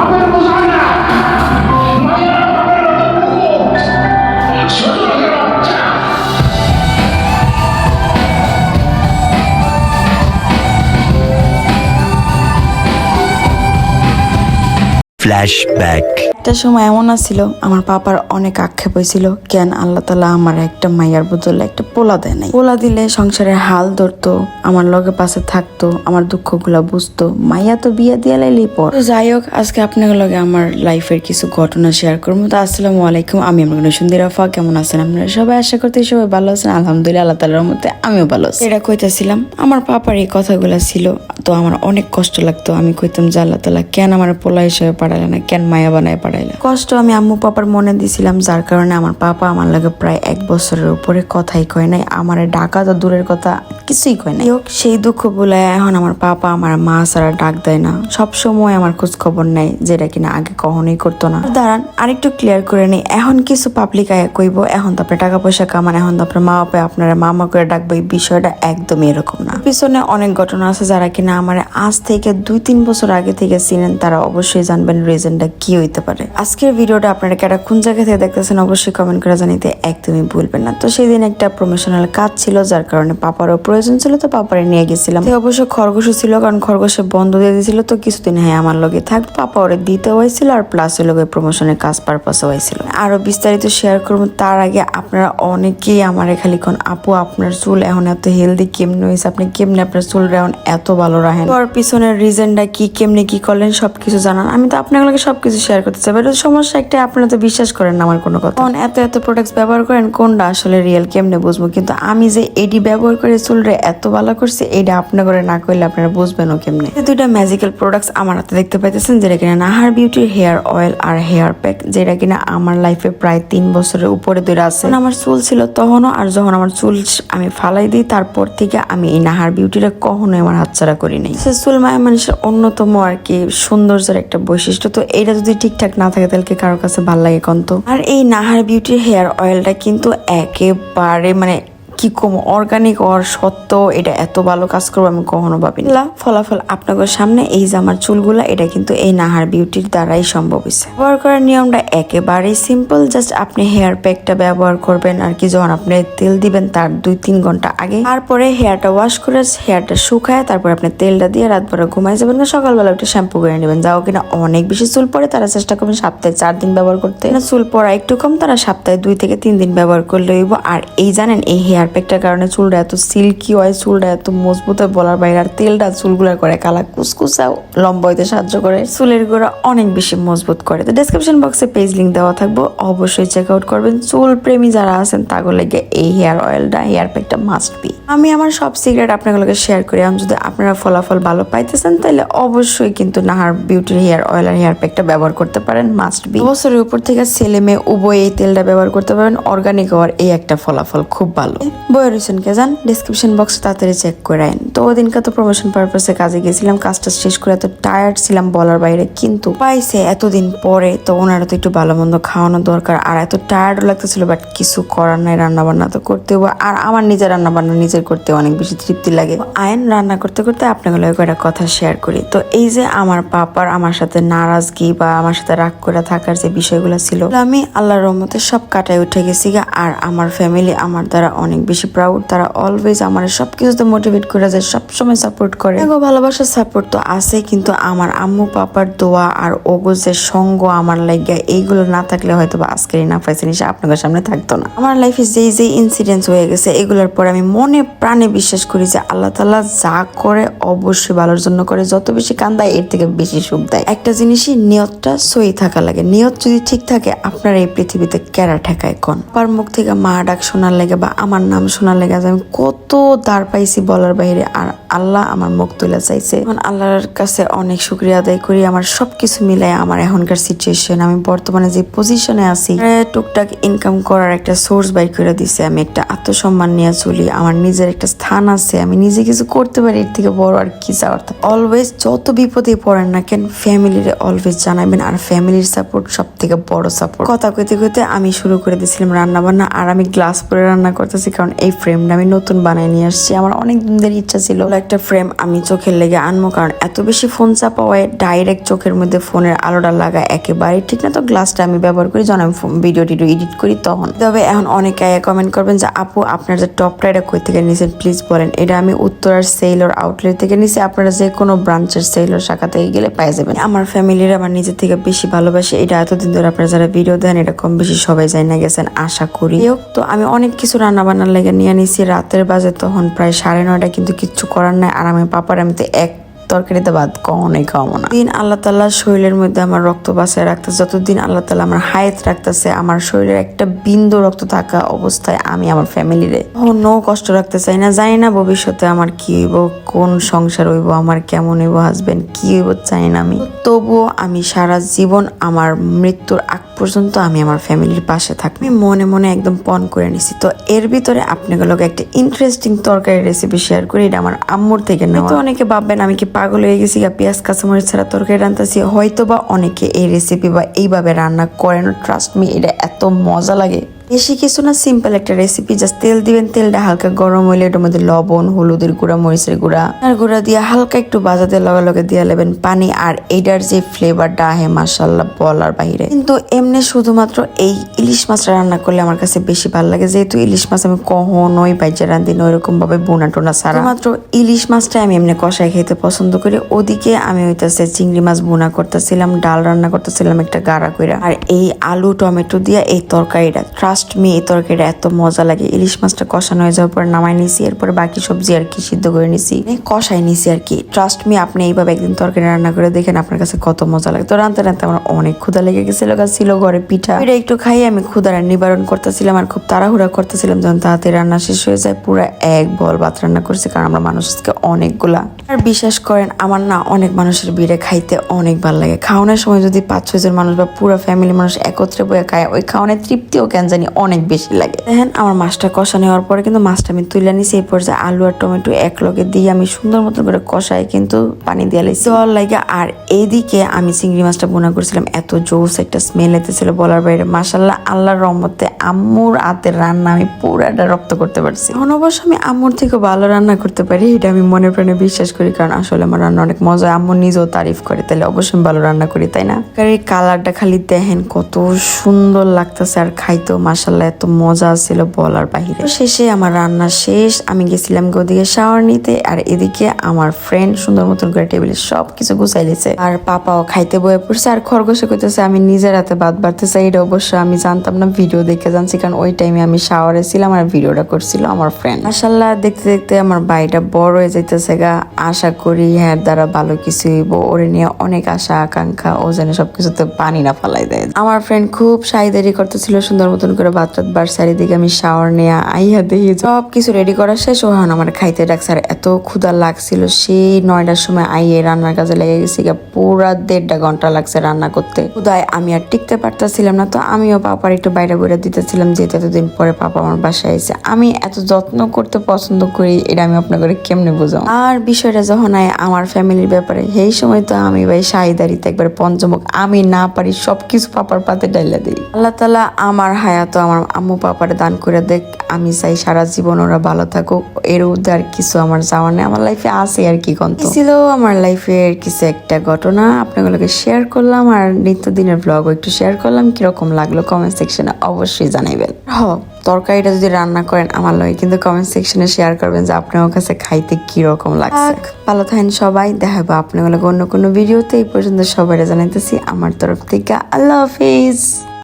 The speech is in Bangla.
বাপের Flashback. একটা সময় এমন আসছিল আমার পাপার অনেক আক্ষেপ হয়েছিল কেন আল্লাহ তালা আমার একটা মাইয়ার বদলে একটা পোলা দেয় নাই? পোলা দিলে সংসারের হাল ধরতো, আমার লগে পাশে থাকতো, আমার দুঃখগুলা বুঝতো, মাইয়া তো বিয়ে দিয়ে লাইলেই পর। যাই হোক, আজকে আপনার লগে আমার লাইফের কিছু ঘটনা শেয়ার করব। তো আসসালামু আলাইকুম, আমি আমার সুন্দর আফা কেমন আছেন আপনারা? সবাই আশা করতে সবাই ভালো আছেন, আলহামদুলিল্লাহ, আল্লাহ তালার মধ্যে আমিও ভালো আছি। এটা কইতেছিলাম, আমার পাপার এই কথাগুলা ছিল, তো আমার অনেক কষ্ট লাগতো, আমি কইতাম যে আল্লাহ তালা কেন আমার পোলা হিসেবে পাঠাইলে না, কেন মায়া বানায় পাঠাইলে কষ্ট আমি আম্মু পাপার মনে দিছিলাম, যার কারণে আমার পাপা আমার লাগে প্রায় এক বছরের উপরে কথাই কয় নাই। আমার ডাকা তো দূরের কথা, কিছুই কয় নাই। হোক, সেই দুঃখ বলে এখন আমার পাপা আমার মা সারা ডাক দেয় না। সব সময় আমার খোঁজ খবর নেয়, যেটা কিনা আগে কখনোই করতো না। দাঁড়ান, আরেকটু ক্লিয়ার করে নেই। এখন কিছু পাবলিক আয়া কইব, এখন তো আপনার টাকা পয়সা কামান, এখন তো আপনার মা বাপে আপনারা মামা করে ডাকবো, এই বিষয়টা একদমই এরকম না। পিছনে অনেক ঘটনা আছে যারা কিনা আমার আজ থেকে দুই তিন বছর আগে থেকে চিনেন, তারা অবশ্যই জানবেন রিজনটা কি হইতে পারে? আজকের ভিডিওটা আপনারা কেটা কোন জায়গা থেকে দেখতেছেন অবশ্যই কমেন্ট করে জানিতে একদমই ভুলবেন না। তো সেই দিন একটা প্রমোশনাল কাজ ছিল, যার কারণে পাপারও প্রয়োজন ছিল, তো পাপারে নিয়ে গেছিলাম। অবশ্য খরগোশও ছিল, কারণ খরগোশে বন্ধ দিয়ে দিয়েছিল তো কিছুদিন হ্যাঁ আমার লগে থাক, পাপা ওরে দিতে হয়েছিল আর প্লাস ওই লগে প্রমোশনের কাজ পারপাসও হয়েছিল আরও বিস্তারিত শেয়ার করব, তার আগে আপনারা অনেকেই আমার খালি কোন আপু, আপনার চুল এখন এত হেলদি কেমনে হয়েছে আপনি কেমনে আপনার চুল এখন এত ভালো রাখেন? পিছনের রিজনটা কি, কেমনে কি করলেন? সবকিছু জানান। আমি তো আপনার লগে সবকিছু শেয়ার করতে চাই বাট সমস্যা একটা আপনারা তো বিশ্বাস করেন না আমার কোনো কথা। এত এত প্রোডাক্টস ব্যবহার করেন, কোনটা আসলে রিয়েল কেমনে বুঝব? কিন্তু আমি যে এডি ব্যবহার করে চুলরে এত ভালো করছি, এটা আপনি করে না করলে আপনারা বুঝবেনও কেমনে? এই দুইটা ম্যাজিক্যাল প্রোডাক্টস আমার হাতে দেখতে পাইতেছেন, যেটা কিনা নাহার বিউটির হেয়ার অয়েল আর হেয়ার প্যাক যেটা কিনা আমার লাইফে প্রায় তিন বছরের উপরে ধরে আছে। আমার চুল ছিল তখনও, আর যখন আমার চুল আমি ফালাই দিই, তারপর থেকে আমি এই নাহার বিউটিটা কখনোই আমার হাতছাড়া করি নাই। চুল মায়া মানুষের অন্যতম আর কি সৌন্দর্যের একটা বৈশিষ্ট্য। তো এটা যদি ঠিকঠাক না থাকে তাহলে কারোর কাছে ভালো লাগে কন্ত? আর এই নাহার বিউটির হেয়ার অয়েলটা কিন্তু একেবারে মানে কি কম? অর্গানিক হওয়ার সত্ত্বেও এটা এত ভালো কাজ করবে আমি কখনো ভাবিনি। লা, ফলাফল আপনাদের সামনে এই যে আমার চুলগুলা এটা কিন্তু এই নাহার বিউটির দ্বারাই সম্ভব হয়েছে ব্যবহার করার নিয়মটা একেবারেই সিম্পল জাস্ট আপনি হেয়ার প্যাকটা ব্যবহার করবেন। আর কি যখন আপনি তেল দিবেন তার দুই তিন ঘণ্টা আগে। তারপরে হেয়ারটা ওয়াশ করে হেয়ারটা শুকায় তারপর আপনি তেলটা দিয়ে রাত ভরে ঘুমাই যাবেন না সকালবেলা একটু শ্যাম্পু করে নেবেন। যাও কিনা অনেক বেশি চুল পড়ে তারা চেষ্টা করবেন সপ্তাহে চার দিন ব্যবহার করতে। চুল পড়া একটু কম তারা সপ্তাহে দুই থেকে তিন দিন ব্যবহার করলে আর এই জানেন এই হেয়ার প্যাকটার কারণে চুলটা এত সিল্কি হয়, চুলটা এত মজবুত হয়, বলার বাইরে আর তেলটা চুলগুলা করে কালা কুচকুচা লম্বা হইতে সাহায্য করে। চুলের গোড়া অনেক বেশি মজবুত করে। তো ডেসক্রিপশন বক্সে পেজ লিঙ্ক দেওয়া থাকব, অবশ্যই চেক আউট করবেন। চুল প্রেমী যারা আছেন তাগুলো লেগে এই হেয়ার অয়েলটা হেয়ার প্যাকটা মাস্ট বি আমি আমার সব সিক্রেট আপনাগুলোকে শেয়ার করি। আমি যদি আপনারা ফলাফল ভালো পাইতেছেন তাহলে অবশ্যই কিন্তু নাহার বিউটির হেয়ার অয়েল আর হেয়ার প্যাকটা ব্যবহার করতে পারেন মাস্ট বি বছরের উপর থেকে ছেলে মেয়ে উভয় এই তেলটা ব্যবহার করতে পারেন। অর্গানিক হওয়ার এই একটা ফলাফল খুব ভালো। বয়ের হোসেনকে যান ডিসক্রিপশন বক্স তাড়াতাড়ি চেক করে আইন। তো ওদিনকে তো প্রমোশন পারপাসে কাজে গেছিলাম, কাজটা শেষ করে এত টায়ার্ড ছিলাম বলার বাইরে, কিন্তু পাইছে এতদিন পরে, তো ওনারা তো একটু ভালো মন্দ খাওয়ানো দরকার, আর এত টায়ার্ডও লাগতেছিল বাট কিছু করার নাই রান্না বান্না তো করতে হবে, আর আমার নিজের রান্না বান্না নিজের করতে অনেক বেশি তৃপ্তি লাগে। আইন রান্না করতে করতে আপনাকে একটা কথা শেয়ার করি। তো এই যে আমার পাপার, আমার সাথে নারাজগি বা আমার সাথে রাগ করে থাকার যে বিষয়গুলো ছিল, আমি আল্লাহর রহমতে সব কাটায় উঠে গেছি আর আমার ফ্যামিলি আমার দ্বারা অনেক বেশি প্রাউড তারা অলওয়েজ আমার সবকিছুতে মোটিভেট করে যায়, সবসময় সাপোর্ট করে। এগো ভালোবাসার সাপোর্ট তো আছে, কিন্তু আমার আম্মু, পাপার দোয়া আর ওগো যে সঙ্গ আমার লাইগা এইগুলো না থাকলে হয়তো বা আজকের না পাইছে নিশা আপনাদের সামনে থাকতো না। আমার লাইফে যেই যেই ইনসিডেন্টস হয়ে গেছে, এগুলোর পর আমি মনে প্রাণে বিশ্বাস করি যে আল্লাহ তাআলা যা করে অবশ্যই ভালোর জন্য করে, যত বেশি কান্দায় এর থেকে বেশি সুখ দেয়। একটা জিনিসই নিয়তটা সই থাকা লাগে। নিয়ত যদি ঠিক থাকে, আপনার এই পৃথিবীতে কেরা ঠেকায় কোন? পার মুখ থেকে মা ডাক শোনার লাগে বা আমার নাম শোনার লেগে আজ আমি কত দাঁড় পাইছি বলার বাইরে, আর আল্লাহ আমার মুখ তুলে চাইছে। এখন আল্লাহর কাছে অনেক শুক্রিয়া আদায় করি, আমার সবকিছু মিলাই আমার এখনকার সিচুয়েশন আমি বর্তমানে যে পজিশনে আছি টুকটাক ইনকাম করার একটা সোর্স বাই করে দিছে। আমি একটা আত্মসম্মান নিয়ে চলি, আমার নিজের একটা স্থান আছে, আমি নিজে কিছু করতে পারি, এর থেকে বড় আর কি চাওয়ার অলওয়েজ যত বিপদে পড়েন না কেন ফ্যামিলির অলওয়েজ জানাবেন, আর ফ্যামিলির সাপোর্ট সব থেকে বড় সাপোর্ট কথা কইতে কইতে আমি শুরু করে দিয়েছিলাম রান্না বান্না আর আমি গ্লাস পরে রান্না করতেছি, কারণ এই ফ্রেমটা আমি নতুন বানাই নিয়ে আসছি। আমার অনেক দিন ধরে ইচ্ছা ছিল একটা ফ্রেম আমি চোখের লেগে আনব, কারণ এত বেশি ফোন চাপা হয় ডাইরেক্ট চোখের মধ্যে ফোনের আলোটা লাগা একেবারে ঠিক না। তো গ্লাসটা আমি ব্যবহার করি, যখন আমি ভিডিও টিডিও এডিট করি তখন। তবে এখন অনেকে কমেন্ট করবেন যে, আপু, আপনার যে টপটা এটা কই থেকে নিয়েছেন প্লিজ বলেন। এটা আমি উত্তরার সেলর আউটলেট থেকে নিছি। আপনারা যে কোনো ব্রাঞ্চের সেলর শাখা থেকে গেলে পেয়ে যাবেন। আমার ফ্যামিলির আমার নিজের থেকে বেশি ভালোবাসি। এটা এতদিন ধরে আপনারা যারা ভিডিও দেন, এটা কম বেশি সবাই যাই না গেছেন, আশা করি। তো আমি অনেক কিছু রান্না বান্নার লেগে নিয়ে নিছি। রাতের বাজে তখন প্রায় সাড়ে নয়টা কিন্তু কিচ্ছু করার নাই। আর আমি পাপার আমি তো এক তরকারিতে ভাত কখনোই খাওয়াবো না। দিন আল্লাহ তাল্লাহ শরীরের মধ্যে আমার রক্ত বাঁচায় রাখতেছে, যতদিন আল্লাহ তাল্লাহ আমার হায়াত রাখতেছে, আমার শরীরের একটা বিন্দু রক্ত থাকা অবস্থায় আমি আমার ফ্যামিলিরে নো কষ্ট রাখতে চাই না। জানি না ভবিষ্যতে আমার কি হইব, কোন সংসার হইব, আমার কেমন হইব হাজবেন্ড কি হইব চাই না আমি। তবুও আমি সারা জীবন আমার মৃত্যুর আগ পর্যন্ত আমি আমার ফ্যামিলির পাশে থাকি মনে মনে একদম পণ করে নিছি। তো এর ভিতরে আপনাগুলোকে একটা ইন্টারেস্টিং তরকারি রেসিপি শেয়ার করি এটা আমার আম্মুর থেকে নেওয়া তো অনেকে ভাববেন আমি কি পাগল হয়ে গেছি গা পেঁয়াজ কাঁচামরিচ ছাড়া তরকারি রান্তাছি হয়তো বা অনেকে এই রেসিপি বা এইভাবে রান্না করেন ট্রাস্ট মি এটা এত মজা লাগে। বেশি কিছু না সিম্পল একটা রেসিপি জাস্ট তেল দিবেন, তেলটা হালকা গরম হইলে এটার মধ্যে লবণ, হলুদের গুঁড়া, মরিচের গুঁড়া আর গুঁড়া দিয়ে হালকা একটু বাজাতে লগে লগে দিয়ে নেবেন পানি আর এইটার যে ফ্লেভারটা আহে মাসাল্লাহ বলার বাইরে কিন্তু এমনি শুধুমাত্র এই ইলিশ মাছটা রান্না করলে আমার কাছে বেশি ভালো লাগে, যেহেতু ইলিশ মাছ আমি কখনোই বাইজে রান্ধি না ওইরকম ভাবে বোনা টোনা ছাড়া। মাত্র ইলিশ মাছটা আমি এমনি কষাই খেতে পছন্দ করি, ওদিকে আমি হইতাছে চিংড়ি মাছ বোনা করতেছিলাম, ডাল রান্না করতেছিলাম একটা গাড়া কইরা। আর এই আলু, টমেটো দিয়ে এই তরকারিটা ট্রাস্ট মি এই তরকারিটা এত মজা লাগে। ইলিশ মাছটা কষানো হয়ে যাওয়ার পর নামাই নিছি, এরপরে বাকি সবজি আর কি সিদ্ধ করে নিছি। মানে কষাই নিছি আর কি। ট্রাস্ট মি আপনি এইভাবে একদিন তরকারি রান্না করে দেখেন আপনার কাছে কত মজা লাগে। তো রান্তে রান্তে আমার অনেক ক্ষুধা লেগে গেছিল গাছ ছিল ঘরে পিঠা। এটা একটু খাই আমি ক্ষুধার নিবারণ করতেছিলাম আর খুব তাড়াহুড়া করতেছিলাম যখন তাড়াতাড়ি রান্না শেষ হয়ে যায়, পুরো এক বল ভাত রান্না করছি কারণ আমরা মানুষ আজকে অনেকগুলা। আর বিশ্বাস করেন, আমার না অনেক মানুষের বিড়ে খাইতে অনেক ভালো লাগে। খাওয়ানোর সময় যদি পাঁচ ছয় জন মানুষ বা পুরো ফ্যামিলি মানুষ একত্রে বয়ে খায়, ওই খাওয়ানোর তৃপ্তিও কেন জানি অনেক বেশি লাগে। দেখেন, আমার মাছটা কষা নেওয়ার পরে কিন্তু মাছটা আমি তুলে নিছি, এই পর্যায়ে আলু আর টমেটো এক লগে দিয়ে আমি সুন্দর মতো করে কষাই কিন্তু পানি দিয়ে লাইছি। জল লাগে, আর এইদিকে আমি চিংড়ি মাছটা বোনা করছিলাম, এত জোস একটা স্মেল এতেছিল বলার বাইরে। মাসাল্লাহ আল্লাহর রহমতে আম্মুর হাতের রান্না আমি পুরাটা রপ্ত করতে পারছি। এখন অবশ্য আমি আম্মুর থেকে ভালো রান্না করতে পারি, এটা আমি মনে প্রাণে বিশ্বাস করি, কারণ আসলে আমার রান্না অনেক মজা হয়। আম্মু নিজেও তারিফ করে, তাহলে অবশ্যই ভালো রান্না করি, তাই না? কারণ এই কালারটা খালি দেখেন, কত সুন্দর লাগতেছে আর খাইতেও মাসাল্লাহ এত মজা ছিল বলার বাহিরে। শেষে আমার রান্না শেষ, আমি গেছিলাম ওদিকে শাওয়ার নিতে, আর এদিকে আমার ফ্রেন্ড সুন্দর মতন করে টেবিলে সব কিছু গুছাই লিছে আর পাপাও খাইতে বয়ে পড়ছে, আর খরগোশে কইতেছে আমি নিজের হাতে বাদ বাড়তে চাই এটা অবশ্য আমি জানতাম না ভিডিও দেখে জানছি, কারণ ওই টাইমে আমি শাওয়ারে ছিলাম আর ভিডিওটা করছিল আমার ফ্রেন্ড মাসাল্লাহ দেখতে দেখতে আমার বাড়িটা বড় হয়ে যাইতেছে গা। আশা করি হ্যাঁ দ্বারা ভালো কিছু হইব, ওরে নিয়ে অনেক আশা, আকাঙ্ক্ষা, ও যেন সবকিছুতে পানি না ফালাই দেয়। আমার ফ্রেন্ড খুব সাইদারি করতেছিল, সুন্দর মতন করে ভাত টাত বার চারিদিকে আমি শাওয়ার নেয়া আইয়া দেখি সব কিছু রেডি করা শেষ। ওহান আমার খাইতে ডাকছে, আর এত ক্ষুধা লাগছিল, সেই নয়টার সময় আইয়ে রান্নার কাজে লেগে গেছি পুরা দেড়টা ঘণ্টা লাগছে রান্না করতে। ক্ষুদায় আমি আর টিকতে পারতেছিলাম না, তো আমিও পাপার একটু বাইরে বইরে দিতেছিলাম, যেহেতু এতদিন পরে পাপা আমার বাসায় এসে আমি এত যত্ন করতে পছন্দ করি, এটা আমি আপনাকে কেমনে বুঝাম আর বিষয়টা যখন আয় আমার ফ্যামিলির ব্যাপারে, সেই সময় তো আমি ভাই শাহিদারিতে একবার পঞ্চমুখ, আমি না পারি সবকিছু পাপার পাতে ডাইলা দিই। আল্লাহ তালা আমার হায়াত আমার আম্মু পাপারে দান করে দেখ আমি চাই সারা জীবন ওরা ভালো থাকুক। এর উদ্দে আর কিছু আমার যাওয়া নেই। আমার লাইফে আছে আর কি কন্ত ছিল আমার লাইফের কিছু একটা ঘটনা। আপনাগুলোকে শেয়ার করলাম আর নিত্যদিনের ব্লগও একটু শেয়ার করলাম। কীরকম লাগল কমেন্ট সেকশনে অবশ্যই জানাইবেন। হ তরকারিটা যদি রান্না করেন আমার লগে কিন্তু কমেন্ট সেকশনে শেয়ার করবেন যে আপনার কাছে খাইতে কি রকম লাগছে ভালো থাকেন সবাই। দেখাবো আপনাগুলোকে অন্য কোনো ভিডিওতে এই পর্যন্ত সবাই জানাইতেছি আমার তরফ থেকে। আল্লাহ হাফিজ।